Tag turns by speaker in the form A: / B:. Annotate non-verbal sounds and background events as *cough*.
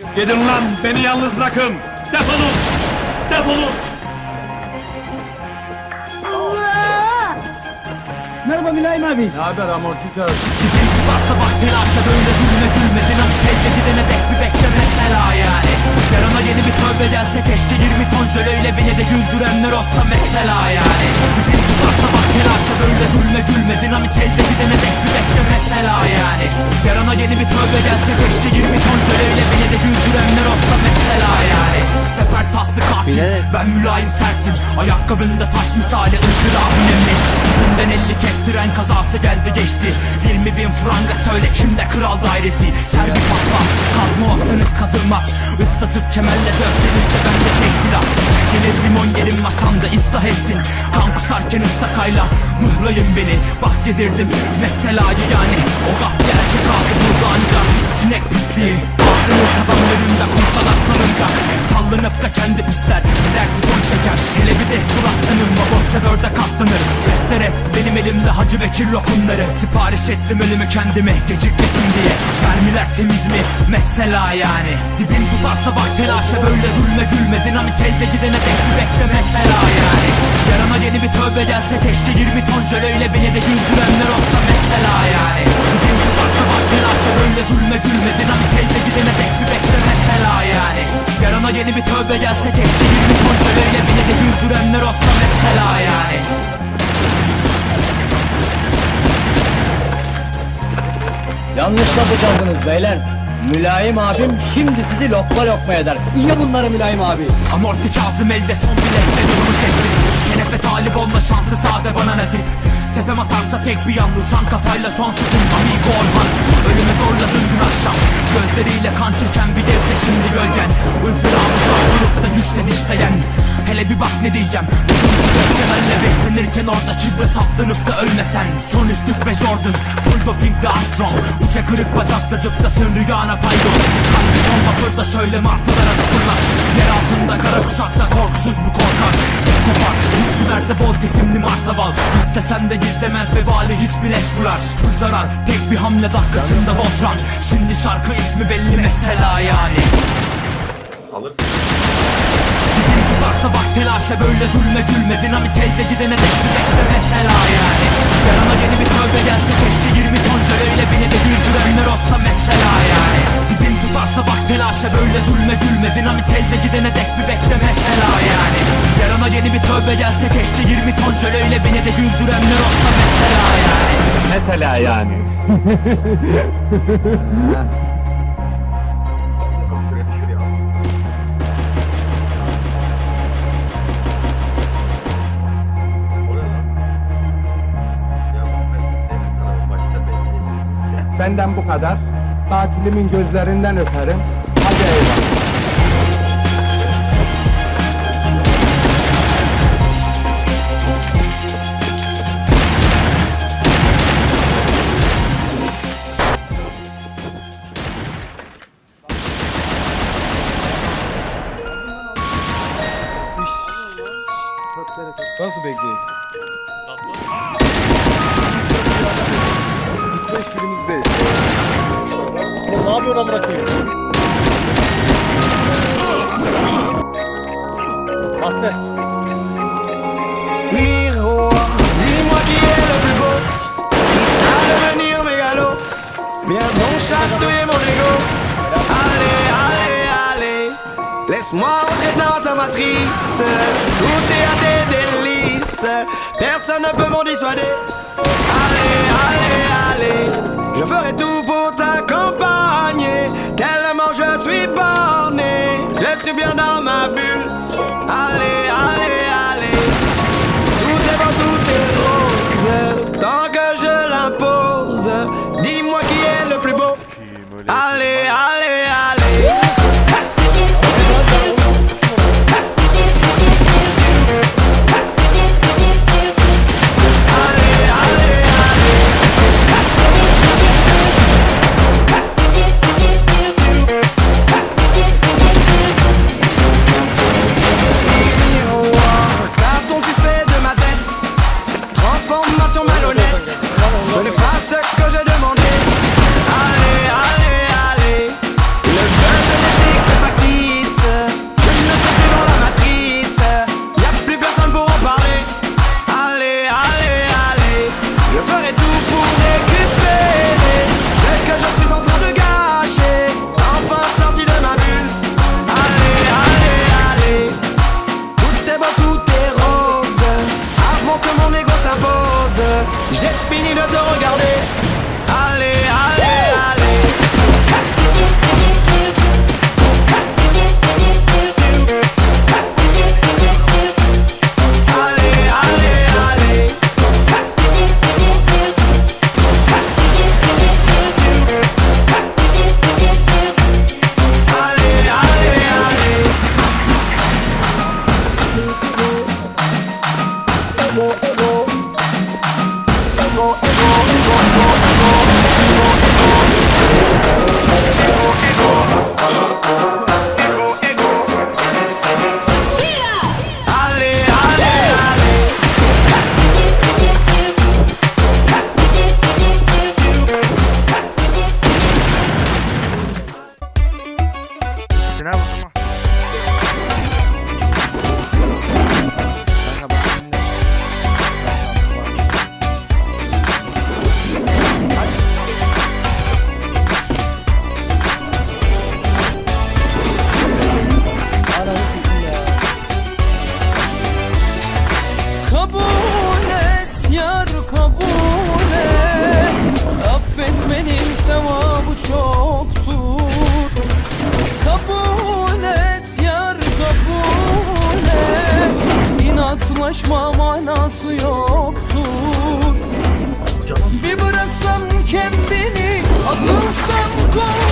A: Gidin lan beni yalnız bırakın. Defolun. Defolun.
B: Merhaba Mülayim abi.
A: Ne haber amortisör?
C: Varsa bak telaşa böyle zulme gülmedin Hani telde gidene dek bir bekle mesela yani Yarama yeni bir tövbe gelse keşke 20 ton jöleyle beni de güldürenler olsa mesela yani Varsa bak telaşa böyle zulme gülmedin Hani telde gidene dek bir bekle mesela yani Yarama yeni bir tövbe gelse keşke 20 ton jöleyle katil ben mülayim sertim. Ayakkabında taş misali ızdırabın emri Yüzünden elli kestiren kazası geldi geçti. 20 bin franga söyle kimde kral dairesi? Serbi patla kazma olsanız kazılmaz Islatıp kemerle dövsenizde bende tek silah. Gelir limon gelin masamda ıslah etsin. Kan kusarken ıstakayla mıhlayın beni. Bak yedirdim meselayı yani. O gaflı erkek kaldı burada anca Sinek pisliği Ağzının tabanlarında kumsalar salınca Sallanıp da kendi pisler Gider sifon çeker. Hele bir destur aslanırma Bohça dörde katlanır. Resteres benim elimde Hacı Bekir lokumları. Sipariş ettim ölümü kendime. Gecikmesin diye. Mermiler temiz mi? Mesela yani. Dibim tutarsa bak telaşa Böyle zulme gülme. Dinamit elde gidene dek bekle mesela yani. Yarama yeni bir tövbe gelse Keşke 20 ton jöleyle beni de güldürenler olsa mesela yani. Dibim tutarsa telaşa Böyle zulme gülme Dinamit elde gidene dek bir bekle mesela yani Yarama yeni bir tövbe gelse 20 ton jöleyle beni de güldürenler olsa mesela yani
B: Yanlış kapı çaldınız beyler. Mülayim abim şimdi sizi lokma lokma eder. İyi bunları Mülayim abi.
C: Amorti Kazım elde son bilekle durumu kesti Kenefe talip olma şansı sade bana nasip Tepem atarsa tek bir yan uçan kafayla son sözüm Amigo Orhan Ölümü zorladın dün akşam. Gözleriyle kan çeken bir devde şimdi gölgen. Izdırabı sarılıp da güçle dişleyen Hele bir bak ne diyeceğim. Gökdelenle beslenirken orada çibre saplanıp da ölmesen. Son üçlük ve Jordan Full dopingli Armstrong. Uça kırık bacakla zıplasın rüyana paydos. Kalbi son vapurda şöyle martılara fırlat. Yer altında kara kuşakla korkusuz bu korkak. Çek kopar Yüksülerde bol kesimli martaval İstesen de gizlemez vebali hiçbir eş fular Full zarar tek bir hamle dakikasında botran Şimdi şarkı ismi belli mesela yani
A: Alırsın.
C: Dibini tutarsa bak telaşa böyle zulme gülme. Dinamit elde gidene dek bir bekle mesela yani. Yarına yeni bir tövbe gelse keşke 20 ton jöleyle beni de güldürenler olsa mesela yani. Dibini tutarsa bak telaşa böyle zulme gülme. Dinamit elde gidene dek bir bekle mesela yani. Yarına yeni bir tövbe gelse keşke 20 ton jöleyle beni de güldürenler olsa mesela yani.
A: Mesela yani. *laughs* Benden bu kadar. Tatilimin gözlerinden öperim. Hadi eyvallah. Nasıl bekleyin?
B: Ne
D: dis-moi qui est le plus beau. À devenir mégalo. Viens donc chatouiller mon ego. Allez, allez, allez. Laisse-moi entrer dans ta matrice. Goûter à tes délices? Personne ne peut m'en dissuader. Allez, allez, allez. Je ferai tout dans ma bulle Allez, allez, allez tout est beau, tout est rose. Tant que je l'impose, dis-moi qui est le plus beau. Allez, allez. Allez,
E: manası yoktur. Bir bıraksam kendini Atılsam kollarına